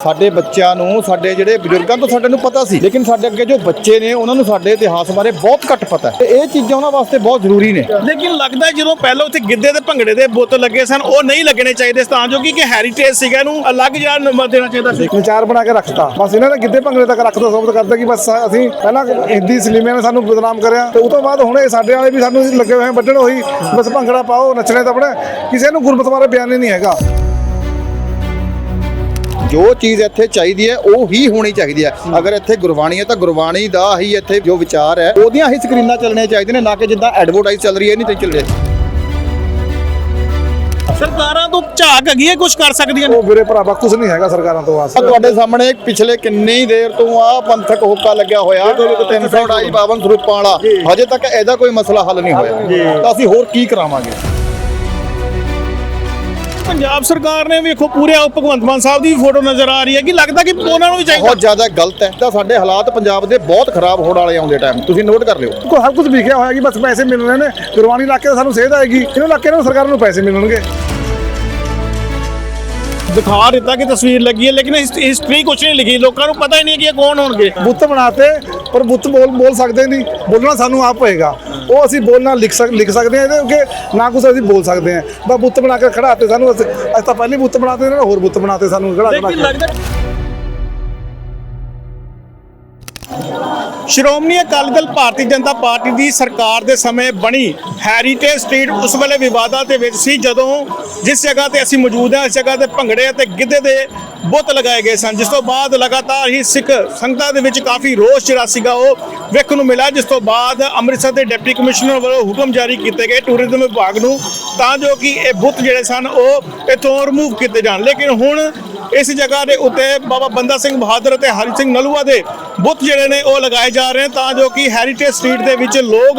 ਸਾਡੇ ਬੱਚਿਆਂ ਨੂੰ ਸਾਡੇ ਜਿਹੜੇ ਬਜ਼ੁਰਗਾਂ ਤੋਂ ਸਾਡੇ ਨੂੰ ਪਤਾ ਸੀ ਲੇਕਿਨ ਸਾਡੇ ਅੱਗੇ ਜੋ ਬੱਚੇ ਨੇ ਉਹਨਾਂ ਨੂੰ ਸਾਡੇ ਇਤਿਹਾਸ ਬਾਰੇ ਬਹੁਤ ਘੱਟ ਪਤਾ ਹੈ। ਤੇ ਇਹ ਚੀਜ਼ਾਂ ਉਹਨਾਂ ਵਾਸਤੇ ਬਹੁਤ ਜ਼ਰੂਰੀ ਨੇ। ਲੇਕਿਨ ਲੱਗਦਾ ਜਦੋਂ ਪਹਿਲਾਂ ਉੱਥੇ ਗਿੱਧੇ ਤੇ ਭੰਗੜੇ ਦੇ ਬੁੱਤ ਲੱਗੇ ਸਨ ਉਹ ਨਹੀਂ ਲੱਗਣੇ ਚਾਹੀਦੇ ਸੀ ਤਾਂ ਜੋ ਕਿ ਹੈਰੀਟੇਜ ਸੀਗਾ ਇਹਨੂੰ ਅਲੱਗ ਜਿਹਾ ਨੰਬਰ ਦੇਣਾ ਚਾਹੀਦਾ ਸੀ। ਵਿਚਾਰ ਬਣਾ ਕੇ ਰੱਖਤਾ। ਬਸ ਇਹਨਾਂ ਨੇ ਗਿੱਧੇ ਭੰਗੜੇ ਤੱਕ ਰੱਖਦਾ ਸਬੂਤ ਕਰਦਾ ਕਿ ਬਸ ਅਸੀਂ ਪਹਿਲਾਂ ਹਿੰਦੀ ਸਿਨੇਮੇ ਨੇ ਸਾਨੂੰ ਬਦਨਾਮ ਕਰਿਆ। ਤੇ ਉਸ ਤੋਂ ਬਾਅਦ ਹੁਣ ਇਹ ਸਾਡੇ ਵਾਲੇ ਵੀ ਸਾਨੂੰ ਲੱਗੇ ਹੋਏ ਵੱਢਣ ਉਹੀ। ਬਸ ਭੰਗੜਾ ਪਾਓ ਨੱਚਣੇ ਤਾਂ ਬੜਾ ਕਿਸੇ ਨੂੰ ਗੁਰਮਤ ਬਾਰੇ ਬਿਆਨ ਹੀ ਨਹੀਂ ਹੈਗਾ। ਜੋ ਚੀਜ਼ ਇੱਥੇ ਚਾਹੀਦੀ ਹੈ ਉਹ ਹੀ ਹੋਣੀ ਚਾਹੀਦੀ ਹੈ। ਅਗਰ ਇੱਥੇ ਗੁਰਬਾਣੀ ਹੈ ਤਾਂ ਗੁਰਬਾਣੀ ਦਾ ਹੀ ਇੱਥੇ ਜੋ ਵਿਚਾਰ ਹੈ ਉਹਦੀਆਂ ਹੀ ਸਕਰੀਨਾਂ ਚੱਲਣੀਆਂ ਚਾਹੀਦੀਆਂ ਨੇ ਨਾ ਕਿ ਜਿੱਦਾਂ ਐਡਵਰਟਾਈਜ਼ ਚੱਲ ਰਹੀ ਹੈ ਨਹੀਂ ਤੇ ਚੱਲ। ਰਿਹਾ ਸਰਕਾਰਾਂ ਤੋਂ ਝਾਕ ਹੈਗੀ ਹੈ ਕੁਝ ਕਰ ਸਕਦੀਆਂ ਨੇ? ਉਹ ਵੀਰੇ ਭਰਾਵਾ ਕੁਝ ਨਹੀਂ ਹੈਗਾ ਸਰਕਾਰਾਂ ਤੋਂ ਵਾਸਤੇ ਤੁਹਾਡੇ ਸਾਹਮਣੇ ਪਿਛਲੇ ਕਿੰਨੀ ਦੇਰ ਤੋਂ ਆ ਪੰਥਕ ਹੋਕਾ ਲੱਗਿਆ ਹੋਇਆ 328 ਬਾਵਨ ਸਰੂਪਾਂ ਵਾਲਾ। ਹਜੇ ਤੱਕ ਇਹਦਾ ਕੋਈ ਮਸਲਾ ਹੱਲ ਨਹੀਂ ਹੋਇਆ। ਤਾਂ ਅਸੀਂ ਹੋਰ ਕੀ ਕਰਾਵਾਂਗੇ? ਪੰਜਾਬ ਸਰਕਾਰ ਨੇ ਵੇਖੋ ਪੂਰੇ ਉਹ ਭਗਵੰਤ ਮਾਨ ਸਾਹਿਬ ਦੀ ਫੋਟੋ ਨਜ਼ਰ ਆ ਰਹੀ ਹੈ। ਕਿ ਲੱਗਦਾ ਕਿ ਉਹਨਾਂ ਨੂੰ ਵੀ ਚਾਹੀਦਾ? ਬਹੁਤ ਜ਼ਿਆਦਾ ਗਲਤ ਹੈ। ਤਾਂ ਸਾਡੇ ਹਾਲਾਤ ਪੰਜਾਬ ਦੇ ਬਹੁਤ ਖਰਾਬ ਹੋਣ ਵਾਲੇ ਆਉਂਦੇ ਟਾਈਮ ਤੁਸੀਂ ਨੋਟ ਕਰ ਲਿਓ। ਕੋ ਹਰ ਕੁਝ ਲਿਖਿਆ ਹੋਇਆ ਕਿ ਬਸ ਪੈਸੇ ਮਿਲ ਰਹੇ ਨੇ। ਗੁਰਬਾਣੀ ਇਲਾਕੇ ਦਾ ਸਾਨੂੰ ਸੇਧ ਆਏਗੀ। ਇਹਨਾਂ ਇਲਾਕੇ ਨੂੰ ਸਰਕਾਰ ਨੂੰ ਪੈਸੇ ਮਿਲਣਗੇ। ਦਿਖਾ ਦਿੱਤਾ ਕਿ ਤਸਵੀਰ ਲੱਗੀ ਹੈ ਲੇਕਿਨ ਹਿਸਟਰੀ ਕੁਝ ਨਹੀਂ ਲਿਖੀ। ਲੋਕਾਂ ਨੂੰ ਪਤਾ ਹੀ ਨਹੀਂ ਕਿ ਇਹ ਕੌਣ ਹੋਣਗੇ। ਬੁੱਤ ਬਣਾਤੇ ਪਰ ਬੁੱਤ ਬੋਲ ਬੋਲ ਸਕਦੇ ਨਹੀਂ। ਬੋਲਣਾ ਸਾਨੂੰ ਆਪ ਪਏਗਾ ਉਹ ਅਸੀਂ ਬੋਲਣਾ ਲਿਖ ਸਕ ਲਿਖ ਸਕਦੇ ਹਾਂ ਇਹਦੇ ਨਾ ਕੁਝ ਅਸੀਂ ਬੋਲ ਸਕਦੇ ਹਾਂ। ਬਸ ਬੁੱਤ ਬਣਾ ਕੇ ਖੜਾਤੇ ਸਾਨੂੰ ਅਸੀਂ ਅਸੀਂ ਤਾਂ ਪਹਿਲੇ ਬੁੱਤ ਬਣਾਤੇ ਇਹਨਾਂ ਨੇ ਹੋਰ ਬੁੱਤ ਬਣਾਤੇ ਸਾਨੂੰ ਖੜਾ ਖੜਾ ਲੇਕਿਨ ਕੇ। ਲੱਗਦਾ ਸ਼੍ਰੋਮਣੀ ਅਕਾਲੀ ਦਲ ਭਾਰਤੀ ਜਨਤਾ ਪਾਰਟੀ ਦੀ ਸਰਕਾਰ ਦੇ ਸਮੇਂ ਬਣੀ ਹੈਰੀਟੇਜ ਸਟਰੀਟ ਉਸ ਵੇਲੇ ਵਿਵਾਦਾਂ ਦੇ ਵਿੱਚ ਸੀ ਜਦੋਂ ਜਿਸ ਜਗ੍ਹਾ ਤੇ ਅਸੀਂ ਮੌਜੂਦ ਹਾਂ, ਇਸ ਜਗ੍ਹਾ ਤੇ ਭੰਗੜੇ ਅਤੇ ਗਿੱਧੇ ਦੇ ਬੁੱਤ ਲਗਾਏ ਗਏ ਸਨ, ਜਿਸ ਤੋਂ ਬਾਅਦ ਲਗਾਤਾਰ ਹੀ ਸਿੱਖ ਸੰਗਤਾਂ ਦੇ ਵਿੱਚ ਕਾਫੀ ਰੋਸ ਜਿਹੜਾ ਸੀਗਾ ਉਹ ਵੇਖਣ ਨੂੰ ਮਿਲਿਆ, ਜਿਸ ਤੋਂ ਬਾਅਦ ਅੰਮ੍ਰਿਤਸਰ ਦੇ ਡਿਪਟੀ ਕਮਿਸ਼ਨਰ ਵੱਲੋਂ ਹੁਕਮ ਜਾਰੀ ਕੀਤੇ ਗਏ ਟੂਰਿਜ਼ਮ ਵਿਭਾਗ ਨੂੰ, ਤਾਂ ਜੋ ਕਿ ਇਹ ਬੁੱਤ ਜਿਹੜੇ ਸਨ ਉਹ ਇੱਥੋਂ ਰਿਮੂਵ ਕੀਤੇ ਜਾਣ। ਲੇਕਿਨ ਹੁਣ ਇਸ ਜਗ੍ਹਾ ਦੇ ਉੱਤੇ ਬਾਬਾ ਬੰਦਾ ਸਿੰਘ ਬਹਾਦਰ ਅਤੇ ਹਰੀ ਸਿੰਘ ਨਲੂਆ ਦੇ ਬੁੱਤ ਜਿਹੜੇ ਨੇ ਉਹ ਲਗਾਏ ਜਾ ਰਹੇ ਤਾਂ ਜੋ ਕਿ ਹੈਰੀਟੇਜ ਸਟਰੀਟ ਦੇ ਵਿੱਚ ਲੋਕ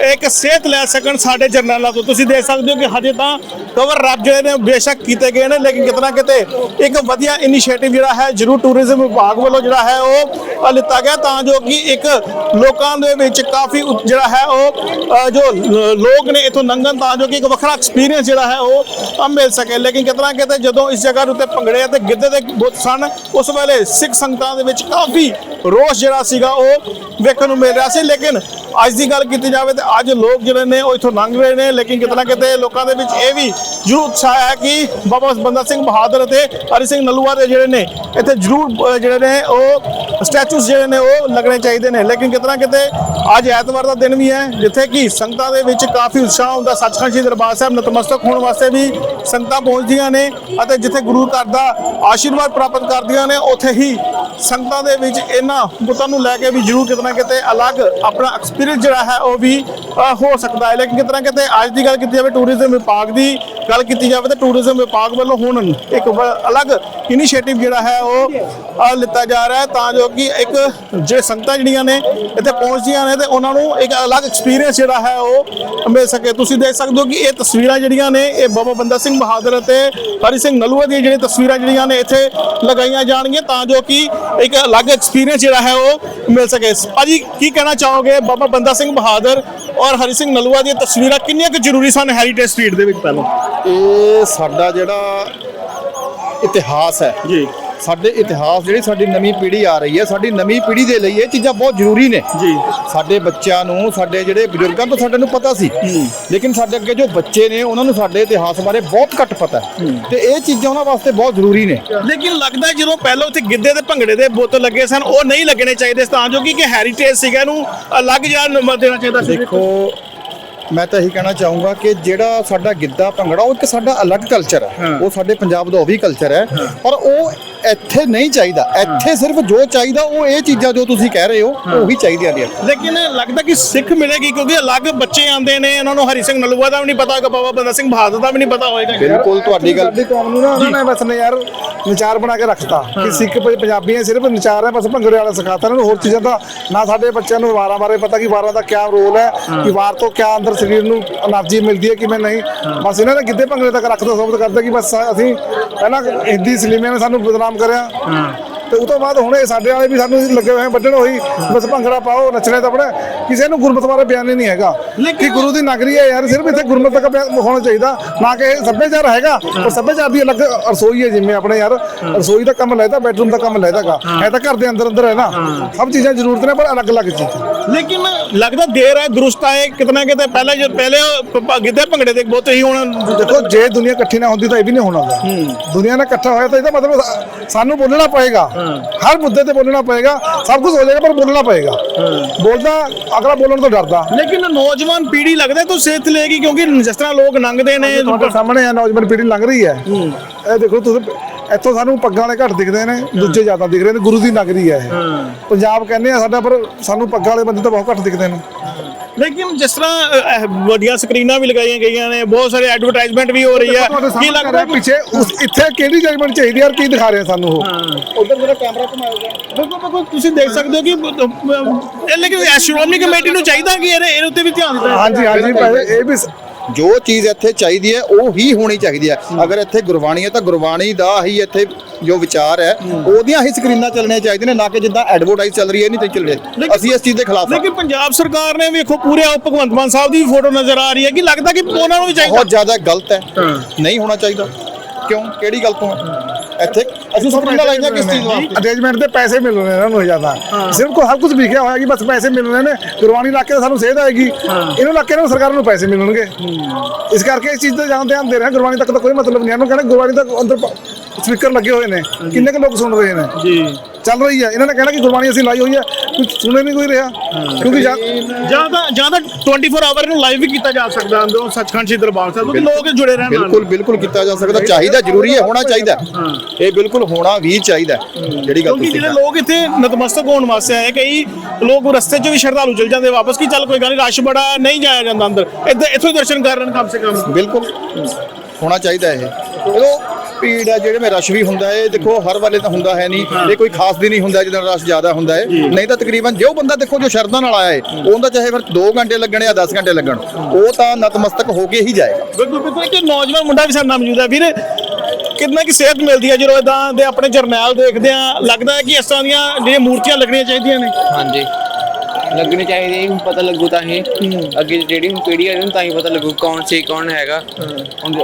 ਇੱਕ ਸਿਹਤ ਲੈ ਸਕਣ ਸਾਡੇ ਜਰਨਲਾਂ ਤੋਂ। ਤੁਸੀਂ ਦੇਖ ਸਕਦੇ ਹੋ ਕਿ ਹਜੇ ਤਾਂ ਕਵਰ ਰੱਬ ਜਿਹੜੇ ਨੇ ਬੇਸ਼ੱਕ ਕੀਤੇ ਗਏ ਨੇ, ਲੇਕਿਨ ਕਿਤਨਾ ਕਿਤੇ ਇੱਕ ਵਧੀਆ ਇਨੀਸ਼ੀਏਟਿਵ ਜਿਹੜਾ ਹੈ, ਜ਼ਰੂਰ ਟੂਰਿਜ਼ਮ ਵਿਭਾਗ ਵੱਲੋਂ ਜਿਹੜਾ ਹੈ, ਉਹ ਲਿੱਤਾ ਗਿਆ ਤਾਂ ਜੋ ਕਿ ਇੱਕ ਲੋਕਾਂ ਦੇ ਵਿੱਚ ਕਾਫੀ ਜਿਹੜਾ ਹੈ, ਉਹ ਜੋ ਲੋਕ ਨੇ ਇਥੋਂ ਲੰਘਣ ਤਾਂ ਜੋ ਕਿ ਇੱਕ ਵੱਖਰਾ ਐਕਸਪੀਰੀਅੰਸ ਜਿਹੜਾ ਹੈ, ਉਹ ਮਿਲ ਸਕੇ। ਲੇਕਿਨ ਕਿਤਨਾ ਕਿਤੇ ਜਦੋਂ ਇਸ ਜਗ੍ਹਾ ਦੇ ਉੱਤੇ ਭੰਗੜੇ ਅਤੇ ਗਿੱਧੇ ਦੇ ਬੁੱਤ ਸਨ, ਉਸ ਵੇਲੇ ਸਿੱਖ ਸੰਗਤਾਂ ਦੇ ਵਿੱਚ ਕਾਫੀ ਰੋਸ ਜਿਹੜਾ ਸੀਗਾ, ਉਹ ਵੇਖਣ ਨੂੰ ਮਿਲ ਰਿਹਾ ਸੀ। ਲੇਕਿਨ ਅੱਜ ਦੀ ਗੱਲ ਕੀਤੀ ਜਾਵੇ ਤੇ ਅੱਜ ਲੋਕ ਜਿਹੜੇ ਨੇ ਉਹ ਇਥੋਂ ਲੰਘ ਰਹੇ ਨੇ, ਲੇਕਿਨ ਕਿਤਨਾ ਕਿਤੇ ਲੋਕਾਂ ਦੇ ਵਿੱਚ ਇਹ ਵੀ ਜ਼ਰੂਰ ਉਤਸ਼ਾਹ ਹੈ ਕਿ ਬਾਬਾ ਬੰਦਾ ਸਿੰਘ ਬਹਾਦਰ ਅਤੇ ਹਰੀ ਸਿੰਘ ਨਲੂਆ ਦੇ ਜਿਹੜੇ ਨੇ, ਇੱਥੇ ਜ਼ਰੂਰ ਜਿਹੜੇ ਨੇ ਉਹ ਸਟੈਚੂਸ ਜਿਹੜੇ ਨੇ ਉਹ ਲੱਗਣੇ ਚਾਹੀਦੇ ਨੇ। ਲੇਕਿਨ ਕਿਤਨਾ ਕਿਤੇ ਅੱਜ ਐਤਵਾਰ ਦਾ ਦਿਨ ਵੀ ਹੈ, ਜਿੱਥੇ ਕਿ ਸੰਗਤਾਂ ਦੇ ਵਿੱਚ ਕਾਫੀ ਉਤਸ਼ਾਹ ਹੁੰਦਾ। ਸੱਚਖੰਡ ਸ੍ਰੀ ਦਰਬਾਰ ਸਾਹਿਬ ਨਤਮਸਤਕ ਹੋਣ ਵਾਸਤੇ ਵੀ ਸੰਗਤਾਂ ਪਹੁੰਚਦੀਆਂ ਨੇ ਅਤੇ ਜਿੱਥੇ ਗੁਰੂ ਘਰ ਦਾ ਆਸ਼ੀਰਵਾਦ ਪ੍ਰਾਪਤ ਕਰਦੀਆਂ ਨੇ, ਉੱਥੇ ਹੀ ਸੰਗਤਾਂ ਦੇ ਵਿੱਚ ਇਹਨਾਂ ਬੁੱਤਾਂ ਨੂੰ ਲੈ ਕੇ ਵੀ ਜ਼ਰੂਰ ਕਿਤਨਾ ਕਿਤੇ ਅਲੱਗ ਆਪਣਾ ਐਕਸਪੀਰੀਅੰਸ ਜਿਹੜਾ ਹੈ ਉਹ ਵੀ ਹੋ ਸਕਦਾ ਹੈ। ਲੇਕਿਨ ਕਿਤਨਾ ਕਿਤੇ ਅੱਜ ਦੀ ਗੱਲ ਕੀਤੀ ਜਾਵੇ ਟੂਰਿਜ਼ਮ ਵਿਭਾਗ ਦੀ ਗੱਲ ਕੀਤੀ ਜਾਵੇ, ਤਾਂ ਟੂਰਿਜ਼ਮ ਵਿਭਾਗ ਵੱਲੋਂ ਹੁਣ ਇੱਕ ਅਲੱਗ ਇਨੀਸ਼ੀਏਟਿਵ ਜਿਹੜਾ ਹੈ, ਉਹ ਲਿੱਤਾ ਜਾ ਰਿਹਾ ਹੈ, ਤਾਂ ਜੋ ਕਿ ਇੱਕ ਜੇ ਸੰਗਤਾਂ ਜਿਹੜੀਆਂ ਨੇ ਇੱਥੇ ਪਹੁੰਚਦੀਆਂ ਨੇ, ਤੇ ਉਹਨਾਂ ਨੂੰ ਇੱਕ ਅਲੱਗ ਐਕਸਪੀਰੀਅੰਸ ਜਿਹੜਾ ਹੈ, ਉਹ ਮਿਲ ਸਕੇ। ਤੁਸੀਂ ਦੇਖ ਸਕਦੇ ਹੋ ਕਿ ਇਹ ਤਸਵੀਰਾਂ ਜਿਹੜੀਆਂ ਨੇ, ਇਹ ਬਾਬਾ ਬੰਦਾ ਸਿੰਘ ਬਹਾਦਰ ਅਤੇ ਹਰੀ ਸਿੰਘ ਨਲੂਆ ਦੀਆਂ ਜਿਹੜੀਆਂ ਤਸਵੀਰਾਂ ਜਿਹੜੀਆਂ ਨੇ, ਇੱਥੇ ਲਗਾਈਆਂ ਜਾਣਗੀਆਂ, ਤਾਂ ਜੋ ਕਿ ਇੱਕ ਅਲੱਗ ਐਕਸਪੀਰੀਅੰਸ ਜਿਹੜਾ ਹੈ, ਉਹ ਮਿਲ ਸਕੇ। ਭਾਜੀ, ਕੀ ਕਹਿਣਾ ਚਾਹੋਗੇ ਬਾਬਾ ਬੰਦਾ ਸਿੰਘ ਬਹਾਦਰ ਔਰ ਹਰੀ ਸਿੰਘ ਨਲੂਆ ਦੀਆਂ ਤਸਵੀਰਾਂ ਕਿੰਨੀਆਂ ਕੁ ਜ਼ਰੂਰੀ ਸਨ ਹੈਰੀਟੇਜ ਸਟਰੀਟ ਦੇ ਵਿੱਚ ਪਹਿਲਾਂ? ਇਹ ਸਾਡਾ ਜਿਹੜਾ ਇਤਿਹਾਸ ਹੈ ਜੀ। ਸਾਡੇ ਇਤਿਹਾਸ ਜਿਹੜੀ ਸਾਡੀ ਨਵੀਂ ਪੀੜ੍ਹੀ ਆ ਰਹੀ ਹੈ ਸਾਡੀ ਨਵੀਂ ਪੀੜ੍ਹੀ ਦੇ ਲਈ ਇਹ ਚੀਜ਼ਾਂ ਬਹੁਤ ਜ਼ਰੂਰੀ ਨੇ। ਜੀ। ਸਾਡੇ ਬੱਚਿਆਂ ਨੂੰ ਸਾਡੇ ਜਿਹੜੇ ਬਜ਼ੁਰਗਾਂ ਤੋਂ ਸਾਡੇ ਨੂੰ ਪਤਾ ਸੀ। ਲੇਕਿਨ ਸਾਡੇ ਅੱਗੇ ਜੋ ਬੱਚੇ ਨੇ ਉਹਨਾਂ ਨੂੰ ਸਾਡੇ ਇਤਿਹਾਸ ਬਾਰੇ ਬਹੁਤ ਘੱਟ ਪਤਾ ਹੈ। ਤੇ ਇਹ ਚੀਜ਼ਾਂ ਉਹਨਾਂ ਵਾਸਤੇ ਬਹੁਤ ਜ਼ਰੂਰੀ ਨੇ। ਲੇਕਿਨ ਲੱਗਦਾ ਜਦੋਂ ਪਹਿਲਾਂ ਉੱਥੇ ਗਿੱਧੇ ਤੇ ਭੰਗੜੇ ਦੇ ਬੁੱਤ ਲੱਗੇ ਸਨ ਉਹ ਨਹੀਂ ਲੱਗਣੇ ਚਾਹੀਦੇ ਤਾਂ ਜੋ ਕਿ ਹੈਰੀਟੇਜ ਸੀਗਾ ਇਹਨੂੰ ਅਲੱਗ ਜਿਹਾ ਨੰਬਰ ਦੇਣਾ ਚਾਹੀਦਾ ਸੀ। ਦੇਖੋ ਮੈਂ ਤਾਂ ਇਹੀ ਕਹਿਣਾ ਚਾਹੂੰਗਾ ਕਿ ਜਿਹੜਾ ਸਾਡਾ ਗਿੱਧਾ ਭੰਗੜਾ ਉਹ ਇੱਕ ਸਾਡਾ ਅਲੱਗ ਕਲਚਰ ਹੈ। ਉਹ ਸਾਡੇ ਪੰਜਾਬ ਦਾ ਉਹ ਵੀ ਕਲਚਰ ਹੈ। ਪਰ ਉਹ ਇੱਥੇ ਨਹੀਂ ਚਾਹੀਦਾ। ਇੱਥੇ ਸਿਰਫ ਜੋ ਚਾਹੀਦਾ ਉਹ ਇਹ ਚੀਜ਼ਾਂ ਜੋ ਤੁਸੀਂ ਕਹਿ ਰਹੇ ਹੋ ਉਹੀ ਚਾਹੀਦੀਆਂ ਨੇ। ਲੇਕਿਨ ਲੱਗਦਾ ਕਿ ਸਿੱਖ ਮਿਲੇਗੀ ਕਿਉਂਕਿ ਅਲੱਗ ਬੱਚੇ ਆਉਂਦੇ ਨੇ ਉਹਨਾਂ ਨੂੰ ਹਰੀ ਸਿੰਘ ਨਲੂਆ ਦਾ ਵੀ ਨਹੀਂ ਪਤਾ ਹੋਏਗਾ ਬਾਬਾ ਬੰਦਾ ਸਿੰਘ ਬਹਾਦਰ ਦਾ ਵੀ ਨਹੀਂ ਪਤਾ ਹੋਏਗਾ। ਬਿਲਕੁਲ ਤੁਹਾਡੀ ਗੱਲ ਸਾਡੀ ਕੌਮ ਨੂੰ ਨਾ ਉਹਨਾਂ ਨੇ ਬਸ ਨੇ ਯਾਰ ਵਿਚਾਰ ਬਣਾ ਕੇ ਰੱਖਤਾ ਕਿ ਸਿੱਖ ਪ- ਪੰਜਾਬੀ ਹੈ ਸਿਰਫ ਵਿਚਾਰ ਹੈ ਬਸ ਭੰਗੜੇ ਵਾਲਾ ਸਿਖਾਤਾ। ਇਹਨਾਂ ਨੂੰ ਹੋਰ ਚੀਜ਼ਾਂ ਦਾ ਨਾ ਸਾਡੇ ਬੱਚਿਆਂ ਨੂੰ ਵਾਰਾਂ ਬਾਰੇ ਪਤਾ ਕਿ ਵਾਰਾਂ ਦਾ ਕੀ ਰੋਲ ਹੈ ਕਿ ਵਾਰ ਤੋਂ ਕੀ ਅੰਦਰ ਸਰੀਰ ਨੂੰ એનર્ਜੀ ਮਿਲਦੀ ਹੈ ਕਿ ਮੈਂ ਨਹੀਂ। ਬਸ ਇਹਨਾਂ ਨੇ ਗਿੱਧੇ ਭੰਗੜੇ ਤੱਕ ਰੱਖਦਾ ਸਾਬਤ ਕਰਦਾ ਕਿ ਬਸ ਅਸੀਂ ਪਹਿਲਾਂ ਹਿੰਦੀ ਸਿਨੇਮੇ ਨੇ ਸਾਨੂੰ ਬਦਨਾਮ ਕਰਿਆ। ਤੇ ਉਸ ਤੋਂ ਬਾਅਦ ਹੁਣ ਇਹ ਸਾਡੇ ਵਾਲੇ ਵੀ ਸਾਨੂੰ ਲੱਗੇ ਹੋਏ ਵੱਢਣ ਹੋਈ ਬਸ ਭੰਗੜਾ ਪਾਓ ਨੱਚਣੇ ਤਾਂ ਆਪਣਾ। ਕਿਸੇ ਨੂੰ ਗੁਰਮਤ ਬਾਰੇ ਬਿਆਨ ਨਹੀਂ ਹੈਗਾ। ਕਿ ਗੁਰੂ ਦੀ ਨਗਰੀ ਹੈ ਯਾਰ ਸਿਰਫ ਇੱਥੇ ਗੁਰਮਤ ਦਾ ਬਿਆਨ ਹੋਣਾ ਚਾਹੀਦਾ। ਨਾ ਕਿ ਸੱਭਿਆਚਾਰ ਹੈਗਾ ਪਰ ਸੱਭਿਆਚਾਰ ਦੀ ਅਲੱਗ ਰਸੋਈ ਹੈ ਜਿਵੇਂ ਆਪਣੇ ਯਾਰ। ਰਸੋਈ ਦਾ ਕੰਮ ਲੈਦਾ ਬੈਡਰੂਮ ਦਾ ਕੰਮ ਲੈਦਾਗਾ। ਇਹ ਤਾਂ ਘਰ ਦੇ ਅੰਦਰ ਅੰਦਰ ਹੈ ਨਾ। ਸਭ ਚੀਜ਼ਾਂ ਜ਼ਰੂਰਤ ਨੇ ਪਰ ਅਲੱਗ ਅਲੱਗ ਚੀਜ਼ਾਂ। ਲੇਕਿਨ ਲੱਗਦਾ ਦੇਰ ਹੈ ਦਰੁਸਤ ਹੈ ਕਿਤਨਾ ਕਿਤੇ ਪਹਿਲੇ ਜੋ ਪਹਿਲੇ ਗਿੱਧੇ ਭੰਗੜੇ ਦੇ ਬਹੁਤ ਹੀ ਹੁਣ। ਦੇਖੋ ਜੇ ਦੁਨੀਆ ਇਕੱਠੀ ਨਾ ਹੁੰਦੀ ਤਾਂ ਇਹ ਵੀ ਨਹੀਂ ਹੋਣਾ। ਦੁਨੀਆ ਨਾਲ ਇਕੱਠਾ ਹੋਇਆ ਤਾਂ ਇਹਦਾ ਮਤਲਬ ਸਾਨੂੰ ਬੋਲਣਾ ਪਏਗਾ। ਹਰ ਮੁੱਦੇ ਤੇ ਬੋਲਣਾ ਪਏਗਾ ਸਭ ਕੁਝ ਹੋ ਜਾਏਗਾ ਪਰ ਬੋਲਣਾ ਪਏਗਾ। ਬੋਲਦਾ ਅਗਲਾ ਬੋਲਣ ਤੋਂ ਡਰਦਾ। ਲੇਕਿਨ ਨੌਜਵਾਨ ਪੀੜ੍ਹੀ ਲੱਗਦਾ ਤੂੰ ਸਿਹਤ ਲਏਗੀ ਕਿਉਂਕਿ ਜਿਸ ਤਰ੍ਹਾਂ ਲੋਕ ਲੰਘਦੇ ਨੇ ਤੁਹਾਡੇ ਸਾਹਮਣੇ ਆ ਨੌਜਵਾਨ ਪੀੜ੍ਹੀ ਲੰਘ ਰਹੀ ਹੈ। ਇਹ ਦੇਖੋ ਤੁਸੀਂ ਇੱਥੋਂ ਸਾਨੂੰ ਪੱਗਾਂ ਵਾਲੇ ਘੱਟ ਦਿਖਦੇ ਨੇ ਦੂਜੇ ਜ਼ਿਆਦਾ ਦਿਖ ਰਹੇ ਨੇ ਗੁਰੂ ਦੀ ਨਗਰੀ ਹੈ ਇਹ। ਪੰਜਾਬ ਕਹਿੰਦੇ ਆ ਸਾਡਾ ਪਰ ਸਾਨੂੰ ਪੱਗਾਂ ਵਾਲੇ ਬੰਦੇ ਤਾਂ ਬਹੁਤ ਘੱਟ ਦਿਖਦੇ ਨੇ। ਲੇਕਿਨ ਜਿਸ ਤਰ੍ਹਾਂ ਅਹ, ਵੱਡੀਆਂ ਸਕਰੀਨਾਂ ਵੀ ਲਗਾਈਆਂ ਗਈਆਂ ਨੇ ਬਹੁਤ ਸਾਰੇ ਐਡਵਰਟਾਈਜ਼ਮੈਂਟ ਵੀ ਹੋ ਰਹੀ ਹੈ। ਤੁਹਾਡੇ ਕੀ ਸਾਹਮਣੇ ਲੱਗਦਾ ਕਿ ਪਿੱਛੇ ਉਸ ਇੱਥੇ ਕਿਹੜੀ ਜਜਮੈਂਟ ਚਾਹੀਦੀ ਯਾਰ ਕੀ ਦਿਖਾ ਰਹੇ ਸਾਨੂੰ ਉਹ? ਉਧਰ ਮੇਰਾ ਕੈਮਰਾ ਘੁਮਾਓਗਾ ਬਿਲਕੁਲ ਬਿਲਕੁਲ ਤੁਸੀਂ ਦੇਖ ਸਕਦੇ ਹੋ ਕਿ ਅਹ, ਇਹ ਲੇਕਿਨ ਐਸਟ੍ਰੋਨੋਮੀ ਕਮੇਟੀ ਨੂੰ ਚਾਹੀਦਾ ਕਿ ਇਹਦੇ ਇਹਦੇ ਉੱਤੇ ਵੀ ਧਿਆਨ ਦਿੱਤਾ। ਹਾਂਜੀ ਹਾਂਜੀ ਭਾਈ ਇਹ ਵੀ ਸ- ਜੋ ਚੀਜ਼ ਇੱਥੇ ਚਾਹੀਦੀ ਹੈ ਉਹ ਹੀ ਹੋਣੀ ਚਾਹੀਦੀ ਹੈ। ਅਗਰ ਇੱਥੇ ਗੁਰਬਾਣੀ ਹੈ ਤਾਂ ਗੁਰਬਾਣੀ ਦਾ ਹੀ ਇੱਥੇ ਜੋ ਵਿਚਾਰ ਹੈ ਉਹਦੀਆਂ ਹੀ ਸਕਰੀਨਾਂ ਚੱਲਣੀਆਂ ਚਾਹੀਦੀਆਂ ਨੇ ਨਾ ਕਿ ਜਿੱਦਾਂ ਐਡਵਰਟਾਈਜ਼ ਚੱਲ ਰਹੀ ਹੈ ਨਹੀਂ ਤੇ ਚੱਲ ਰਿਹਾ। ਅਸੀਂ ਇਸ ਚੀਜ਼ ਦੇ ਖਿਲਾਫ ਹਾਂ। ਲੇਕਿਨ ਪੰਜਾਬ ਸਰਕਾਰ ਨੇ ਵੇਖੋ ਪੂਰੇ ਉਹ ਭਗਵੰਤ ਮਾਨ ਸਾਹਿਬ ਦੀ ਵੀ ਫੋਟੋ ਨਜ਼ਰ ਆ ਰਹੀ ਹੈ ਕਿ ਲੱਗਦਾ ਕਿ ਉਹਨਾਂ ਨੂੰ ਵੀ ਚਾਹੀਦਾ। ਬਹੁਤ ਜ਼ਿਆਦਾ ਗਲਤ ਹੈ। ਨਹੀਂ ਹੋਣਾ ਚਾਹੀਦਾ। ਕਿਉਂ? ਕਿਹੜੀ ਗੱਲ ਤੋਂ ਹੈ? ਇੱਥੇ ਅਸੀਂ ਸਕਰੀਨਾਂ ਲਾਈਆਂ ਕਿਸ ਚੀਜ਼ ਵਾਸਤੇ? ਅਟੈਚਮੈਂਟ ਦੇ ਪੈਸੇ ਮਿਲ ਰਹੇ ਨੇ ਇਹਨਾਂ ਨੂੰ ਜ਼ਿਆਦਾ। ਸਿਰਫ ਕੋ ਹਰ ਕੁਝ ਲਿਖਿਆ ਹੋਇਆ ਕਿ ਬਸ ਪੈਸੇ ਮਿਲ ਰਹੇ ਨੇ ਗੁਰਬਾਣੀ ਇਲਾਕੇ ਦਾ ਸਾਨੂੰ ਸੇਧ ਆਏਗੀ। ਇਹਨੂੰ ਇਲਾਕੇ ਨੂੰ ਸਰਕਾਰ ਨੂੰ ਪੈਸੇ ਮਿਲਣਗੇ। ਇਸ ਕਰਕੇ ਇਸ ਚੀਜ਼ ਤੇ ਜਾਂ ਧਿਆਨ ਦੇ ਰਹੇ ਗੁਰਬਾਣੀ ਤੱਕ ਤਾਂ ਕੋਈ ਮਤਲਬ ਨਹੀਂ ਇਹਨੂੰ ਕਹਿੰਦੇ ਗੁਰਬਾਣੀ ਤੱਕ ਅੰਦਰ ਸਪੀਕਰ ਲੱਗੇ ਹੋਏ ਨੇ। ਕਿੰਨੇ ਕੁ ਲੋਕ ਸੁਣ ਰਹੇ ਨੇ? ਜੀ। ਚੱਲ ਰਹੀ ਹੈ। ਇਹਨਾਂ ਨੇ ਕਹਿਣਾ ਕਿ ਗੁਰਬਾਣੀ ਅਸੀਂ ਲਾਈ ਹੋਈ ਹੈ। ਕੁਝ ਸੁਣੇ ਨਹੀਂ ਕੋਈ ਰਿਹਾ। ਕਿਉਂਕਿ ਜਾਂ ਜਾਂ ਤਾਂ ਜਾਂ ਤਾਂ 24 ਆਵਰ ਨੂੰ ਲਾਈਵ ਵੀ ਕੀਤਾ ਜਾ ਸਕਦਾ ਅੰਦਰੋਂ ਸੱਚਖੰਡ ਸ਼੍ਰੀ ਦਰਬਾਰ ਸਾਹਿਬ ਕਿਉਂਕਿ ਲੋਕ ਜੁੜੇ ਰਹਿਣ। ਬਿਲਕੁਲ ਬਿਲਕੁਲ ਕੀਤਾ ਜਾ ਸਕਦਾ। ਚਾਹੀਦਾ ਜ਼ਰੂਰੀ ਹੈ ਹੋਣਾ ਚਾਹੀਦਾ ਇਹ ਬਿਲਕੁਲ ਹੋਣਾ ਵੀ ਚਾਹੀਦਾ ਜਿਹੜੀ ਗੱਲ ਕਿਉਂਕਿ ਤੁਸੀਂ ਜਿਹੜੇ ਲੋਕ ਇੱਥੇ ਨਤਮਸਤਕ ਹੋਣ ਵਾਸਤੇ ਆਏ ਕਈ ਲੋਕ ਰਸਤੇ 'ਚ ਵੀ ਸ਼ਰਧਾਲੂ ਚਲ ਜਾਂਦੇ ਵਾਪਸ ਕਿ ਚੱਲ ਕੋਈ ਗੱਲ ਨਹੀਂ ਰਸ਼ ਬੜਾ ਨਹੀਂ ਜਾਇਆ ਜਾਂਦਾ ਅੰਦਰ। ਇੱਥੋਂ ਹੀ ਦਰਸ਼ਨ ਕਰ ਲੈਣ ਕਮ ਸੇ ਕਮ। ਬਿਲਕੁਲ। ਹੋਣਾ ਚਾਹੀਦਾ ਇਹ। ਚਲੋ ਭੀੜ ਹੈ ਜਿਹੜੇ ਮੇ ਰਸ਼ ਵੀ ਹੁੰਦਾ ਹੈ ਦੇਖੋ ਹਰ ਵਾਲੇ ਤਾਂ ਹੁੰਦਾ ਹੈ ਨਹੀਂ। ਇਹ ਕੋਈ ਖਾਸ ਦਿਨ ਹੀ ਹੁੰਦਾ ਜਦੋਂ ਰਸ਼ ਜ਼ਿਆਦਾ ਹੁੰਦਾ ਹੈ ਨਹੀਂ ਤਾਂ ਤਕਰੀਬਨ ਜੋ ਬੰਦਾ ਦੇਖੋ ਜੋ ਸ਼ਰਧਾ ਨਾਲ ਆਇਆ ਹੈ ਉਹਦਾ ਚਾਹੇ ਫਿਰ 2 ਘੰਟੇ ਲੱਗਣ ਜਾਂ 10 ਘੰਟੇ ਲੱਗਣ ਉਹ ਤਾਂ ਨਤਮਸਤਕ ਹੋ ਕੇ ਹੀ ਜਾਏਗਾ ਬਿਲਕੁਲ ਬਿਲਕੁਲ। ਇੱਕ ਨੌਜਵਾਨ ਮੁੰਡਾ ਵੀ ਸਾਡੇ ਨਾਲ ਮੌਜੂਦ ਹੈ। ਵੀਰ ਕਿੰਨਾ ਕਿ ਸਿਹਤ ਮਿਲਦੀ ਹੈ ਜਦੋਂ ਇਦਾਂ ਦੇ ਆਪਣੇ ਜਰਨੈਲ ਦੇਖਦੇ ਆ ਲੱਗਦਾ ਹੈ ਕਿ ਇਸ ਤਰ੍ਹਾਂ ਦੀਆਂ ਜਿਹੜੀਆਂ ਮੂਰਤੀਆਂ ਲੱਗਣੀਆਂ ਚਾਹੀਦੀਆਂ ਨੇ? ਹਾਂਜੀ। ਲੱਗਣੀ ਚਾਹੀਦੀ ਹੈ ਹੁਣ ਪਤਾ ਲੱਗੂ ਤਾਂ ਹੀ। ਅੱਗੇ ਜਿਹੜੀ ਹੁਣ ਪੀੜ੍ਹੀ ਆ ਰਹੀ ਤਾਂ ਹੀ ਪਤਾ ਲੱਗੂ ਕੌਣ ਸੀ ਕੌਣ ਹੈਗਾ। ਹੁਣ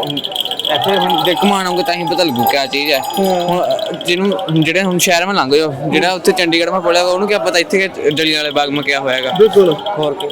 ਇੱਥੇ ਹੁਣ ਦੇਖ ਮਾਣੋਗੇ ਤਾਂ ਹੀ ਪਤਾ ਲੱਗੂ ਕਿਆ ਚੀਜ਼ ਹੈ। ਹੁਣ ਜਿਹਨੂੰ ਜਿਹੜੇ ਹੁਣ ਸ਼ਹਿਰ ਮੈਂ ਲੰਘ ਜਾਓ ਜਿਹੜਾ ਉੱਥੇ ਚੰਡੀਗੜ੍ਹ ਮੈਂ ਪੜਿਆ ਉਹਨੂੰ ਕੀ ਪਤਾ ਇੱਥੇ ਜਲੀ ਵਾਲੇ ਬਾਗ ਮੈਂ ਕਿਆ ਹੋਇਆਗਾ। ਬਿਲਕੁਲ। ਹੋਰ ਕੀ।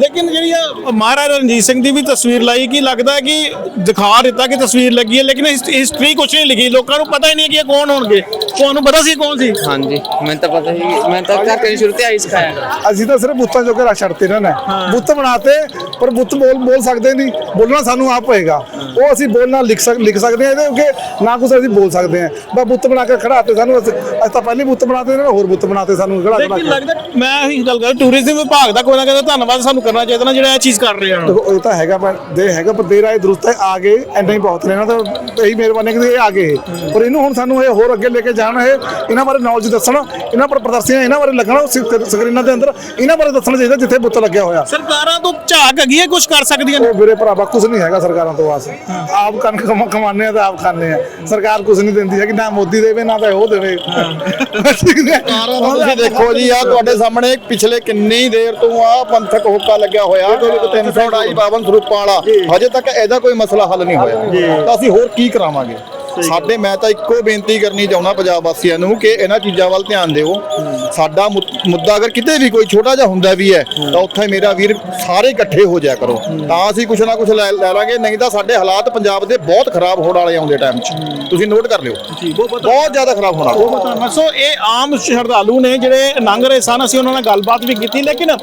ਲੇਕਿਨ ਜਿਹੜੀ ਆ ਮਹਾਰਾਜਾ ਰਣਜੀਤ ਸਿੰਘ ਦੀ ਵੀ ਤਸਵੀਰ ਲਾਈ ਕਿ ਲੱਗਦਾ ਹੈ ਕਿ ਦਿਖਾ ਦਿੱਤਾ ਕਿ ਤਸਵੀਰ ਲੱਗੀ ਹੈ ਲੇਕਿਨ ਹਿਸਟਰੀ ਕੁਛ ਨਹੀਂ ਲਿਖੀ। ਲੋਕਾਂ ਨੂੰ ਪਤਾ ਹੀ ਨਹੀਂ ਕਿ ਇਹ ਕੌਣ ਹੋਣਗੇ। ਤੁਹਾਨੂੰ ਪਤਾ ਸੀ ਕੌਣ ਸੀ? ਹਾਂਜੀ ਮੈਨੂੰ ਤਾਂ ਪਤਾ ਹੀ ਮੈਂ ਤਾਂ ਘਰ ਕੇ ਸ਼ੁਰੂ ਤੇ ਆਈ ਸਿਖਾਇਆ। ਅਸੀਂ ਤਾਂ ਸਿਰਫ ਬੁੱਤਾਂ ਜੋਗੇ ਰੱਖ ਛੱਡਤੇ ਇਹਨਾਂ ਨੇ। ਬੁੱਤ ਬਣਾਤੇ ਪਰ ਬੁੱਤ ਬੋਲ ਬੋਲ ਸਕਦੇ ਨਹੀਂ। ਬੋਲਣਾ ਸਾਨੂੰ ਆਪ ਹੋਏਗਾ। ਉਹ ਅਸੀਂ ਬੋਲਣਾ ਲਿਖ ਸਕ ਲਿਖ ਸਕਦੇ ਹਾਂ ਇਹਦੇ ਕਿ ਨਾ ਕੁਝ ਅਸੀਂ ਬੋਲ ਸਕਦੇ ਹਾਂ। ਬਸ ਬੁੱਤ ਬਣਾ ਕੇ ਖੜਾਤੇ ਸਾਨੂੰ ਅਸੀਂ ਅਸੀਂ ਤਾਂ ਪਹਿਲੇ ਬੁੱਤ ਬਣਾਤੇ ਨੇ ਹੋਰ ਬੁੱਤ ਬਣਾਤੇ ਸਾਨੂੰ ਖੜਾ ਖੜਾ ਲੇਕਿਨ ਲੱਗਦਾ ਮੈਂ ਇਹੀ ਗੱਲ ਕਰ ਟੂਰਿਜ਼ਮ ਵਿਭਾਗ ਦਾ ਕੋਈ ਨਾ ਕੋਈ ਧੰਨਵਾਦ ਸਾਨੂੰ ਕਰਨਾ ਚਾਹੀਦਾ ਨਾ ਜਿਹੜਾ ਇਹ ਚੀਜ਼ ਕਰ ਰਹੇ। ਦੇਖੋ ਉਹ ਤਾਂ ਹੈਗਾ ਪਰ ਦੇ ਹੈਗਾ ਪਰ ਦੇਰ ਆਏ ਦਰੁਸਤ ਹੈ ਆ ਗਏ ਐਨਾ ਹੀ ਬਹੁਤ ਨੇ ਇਹਨਾਂ ਤਾਂ ਇਹੀ ਮਿਹਰਬਾਨੀ ਕਿ ਇਹ ਆ ਗਏ ਪਰ ਇਹਨੂੰ ਹੁਣ ਸਾਨੂੰ ਇਹ ਹੋਰ ਅੱਗੇ ਲੈ ਕੇ ਜਾਣਾ ਹੈ ਇਹਨਾਂ ਬਾਰੇ ਨੌਲੇਜ ਦੱਸਣਾ ਇਹਨਾਂ ਪਰ ਪ੍ਰਦਰਸ਼ਨੀਆਂ ਇਹਨਾਂ ਬਾਰੇ ਲੱਗਣਾ ਸਕ- ਸਕਰੀਨਾਂ ਦੇ ਅੰਦਰ ਇਹਨਾਂ ਬਾਰੇ ਦੱਸਣਾ ਚਾਹੀਦਾ ਜਿੱਥੇ ਬੁੱਤ ਲੱਗਿਆ ਹੋਇਆ। ਸਰਕਾਰਾਂ ਤੋਂ ਝਾਕ ਹੈਗੀ ਹੈ ਕੁਝ ਕਰ ਸਕਦੀਆਂ ਨੇ? ਉਹ ਵੀਰੇ ਭਰਾਵਾ ਕੁਝ ਨਹੀਂ ਹੈਗਾ ਸਰਕਾਰਾਂ ਤੋਂ ਆਸ। ਆਪ ਕਨ ਕਮਾ ਕਮਾਉਂਦੇ ਆ ਤੇ ਆਪ ਖਾਂਦੇ ਆ। ਸਰਕਾਰ ਕੁਝ ਨਹੀਂ ਦਿੰਦੀ ਹੈ ਕਿ ਨਾ ਮੋਦੀ ਦੇਵੇ ਨਾ ਤਾਂ ਉਹ ਦੇਵੇ। ਤੁਸੀਂ ਦੇਖੋ ਜੀ ਆ ਤੁਹਾਡੇ ਸਾਹਮਣੇ ਪਿਛਲੇ ਕਿੰਨੀ ਦੇਰ ਤੋਂ ਆ ਪੰਥਕ ਹੋਕਾ ਲੱਗਿਆ ਹੋਇਆ। 328 ਬਾਵਨ ਸਰੂਪਾਂ ਵਾਲਾ। ਹਜੇ ਤੱਕ ਇਹਦਾ ਕੋਈ ਮਸਲਾ ਹੱਲ ਨਹੀਂ ਹੋਇਆ। ਤਾਂ ਅਸੀਂ ਹੋਰ ਕੀ ਕਰਾਵਾਂਗੇ? ਸਾਡੇ ਮੈਂ ਤਾਂ ਇੱਕੋ ਬੇਨਤੀ ਕਰਨੀ ਚਾਹੁੰਦਾ ਪੰਜਾਬ ਵਾਸੀਆਂ ਨੂੰ ਕਿ ਇਹਨਾਂ ਚੀਜ਼ਾਂ ਵੱਲ ਧਿਆਨ ਦਿਓ। ਸਾਡਾ ਮੁੱਦਾ ਅਗਰ ਕਿਤੇ ਵੀ ਕੋਈ ਛੋਟਾ ਜਿਹਾ ਹੁੰਦਾ ਵੀ ਹੈ ਤਾਂ ਉੱਥੇ ਮੇਰਾ ਵੀਰ ਸਾਰੇ ਇਕੱਠੇ ਹੋ ਜਾਇਆ ਕਰੋ। ਤਾਂ ਅਸੀਂ ਕੁਛ ਨਾ ਕੁਛ ਲੈ ਲਾਂਗੇ ਨਹੀਂ ਤਾਂ ਸਾਡੇ ਹਾਲਾਤ ਪੰਜਾਬ ਦੇ ਬਹੁਤ ਖਰਾਬ ਹੋਣ ਵਾਲੇ ਆਉਂਦੇ ਟਾਈਮ 'ਚ। ਤੁਸੀਂ ਨੋਟ ਕਰ ਲਿਓ। ਬਹੁਤ ਜ਼ਿਆਦਾ ਖਰਾਬ ਹੋਣਾ ਉਹ ਬਤਾ ਸੋ ਇਹ ਆਮ ਸ਼ਰਧਾਲੂ ਨੇ ਜਿਹੜੇ ਲੰਘ ਰਹੇ ਸਨ ਅਸੀਂ ਉਹਨਾਂ ਨਾਲ ਗੱਲਬਾਤ ਵੀ ਕੀਤੀ ਲੇਕਿਨ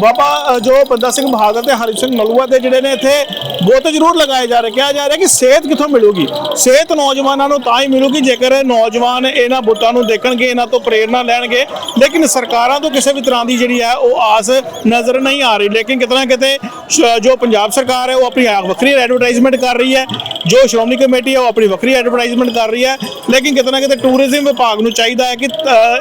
ਬਾਬਾ ਜੋ ਬੰਦਾ ਸਿੰਘ ਬਹਾਦਰ ਤੇ ਹਰੀ ਸਿੰਘ ਨਲੂਆ ਦੇ ਜਿਹੜੇ ਨੇ ਇੱਥੇ ਬੁੱਤ ਜ਼ਰੂਰ ਲਗਾਏ ਜਾ ਰਹੇ ਕਿਹਾ ਜਾ ਰਿਹਾ ਕਿ ਸਿਹਤ ਕਿੱਥੋਂ ਮਿਲੂਗੀ? ਸਿਹਤ ਨੌਜਵਾਨਾਂ ਨੂੰ ਤਾਂ ਹੀ ਮਿਲੂਗੀ, ਜੇਕਰ ਨੌਜਵਾਨ ਇਹਨਾਂ ਬੁੱਤਾਂ ਨੂੰ ਦੇਖਣਗੇ, ਇਹਨਾਂ ਤੋਂ ਪ੍ਰੇਰਣਾ ਲੈਣਗੇ। ਲੇਕਿਨ ਸਰਕਾਰਾਂ ਤੋਂ ਕਿਸੇ ਵੀ ਤਰ੍ਹਾਂ ਦੀ ਜਿਹੜੀ ਹੈ, ਉਹ ਆਸ ਨਜ਼ਰ ਨਹੀਂ ਆ ਰਹੀ। ਲੇਕਿਨ ਕਿਤੇ ਨਾ ਕਿਤੇ ਜੋ ਪੰਜਾਬ ਸਰਕਾਰ ਹੈ, ਉਹ ਆਪਣੀ ਵੱਖਰੀ ਐਡਵਰਟਾਈਜ਼ਮੈਂਟ ਕਰ ਰਹੀ ਹੈ। ਜੋ ਸ਼੍ਰੋਮਣੀ ਕਮੇਟੀ ਹੈ, ਉਹ ਆਪਣੀ ਵੱਖਰੀ ਐਡਵਰਟਾਈਜ਼ਮੈਂਟ ਕਰ ਰਹੀ ਹੈ। ਲੇਕਿਨ ਕਿਤੇ ਨਾ ਕਿਤੇ ਟੂਰਿਜ਼ਮ ਵਿਭਾਗ ਨੂੰ ਚਾਹੀਦਾ ਹੈ ਕਿ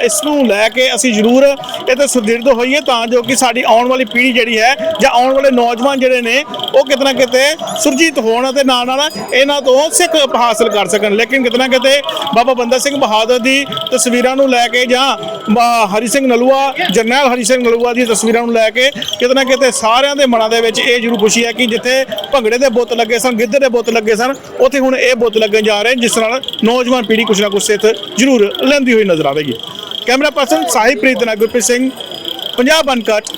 ਇਸ ਨੂੰ ਲੈ ਕੇ ਅਸੀਂ ਜ਼ਰੂਰ ਇਹ ਤੇ ਸੁਦ੍ਰਿੜ ਹੋਈਏ ਤਾਂ ਜੋ ਕਿ ਸਾਡੀ ਆਉਣ ਵਾਲੀ ਪੀੜ੍ਹੀ ਜਿਹੜੀ ਹੈ ਜਾਂ ਆਉਣ ਵਾਲੇ ਨੌਜਵਾਨ ਜਿਹੜੇ ਨੇ, ਉਹ ਕਿਤੇ ਨਾ ਕਿਤੇ ਸੁਰਜੀਤ ਹੋਣ ਅਤੇ ਨਾਲ ਨਾਲ ਇਹਨਾਂ ਤੋਂ ਸਿੱਖ ਹਾਸਲ ਕਰ ਸਕਣ। ਲੇਕਿਨ ਕਿਤੇ ਨਾ ਕਿਤੇ ਬਾਬਾ ਬੰਦਾ ਸਿੰਘ ਬਹਾਦਰ ਦੀ ਤਸਵੀਰਾਂ ਨੂੰ ਲੈ ਕੇ ਜਾਂ ਬ- ਹਰੀ ਸਿੰਘ ਨਲੂਆ, ਜਰਨੈਲ ਹਰੀ ਸਿੰਘ ਨਲੂਆ ਦੀ ਤਸਵੀਰਾਂ ਨੂੰ ਲੈ ਕੇ ਕਿਤੇ ਨਾ ਕਿਤੇ ਸਾਰਿਆਂ ਦੇ ਮਨਾਂ ਦੇ ਵਿੱਚ ਇਹ ਜ਼ਰੂਰ ਖੁਸ਼ੀ ਹੈ ਕਿ ਜਿੱਥੇ ਭੰਗੜੇ ਦੇ ਬੁੱਤ ਲੱਗੇ ਸਨ, ਗਿੱਧੇ ਦੇ ਬੁੱਤ ਲੱਗੇ ਸਨ, ਉੱਥੇ ਹੁਣ ਇਹ ਬੁੱਤ ਲੱਗੇ ਜਾ ਰਹੇ, ਜਿਸ ਨਾਲ ਨੌਜਵਾਨ ਪੀੜ੍ਹੀ ਕੁਛ ਨਾ ਕੁਛ ਸਿੱਖ ਜ਼ਰੂਰ ਲੈਂਦੀ ਹੋਈ ਨਜ਼ਰ ਆਵੇਗੀ ਕੈਮਰਾ ਪਰਸਨ ਸਾਹਿਬਪ੍ਰੀਤ ਨਾਲ ਗੁਰਪ੍ਰੀਤ ਸਿੰਘ, ਪੰਜਾਬ ਅਨਕਟ।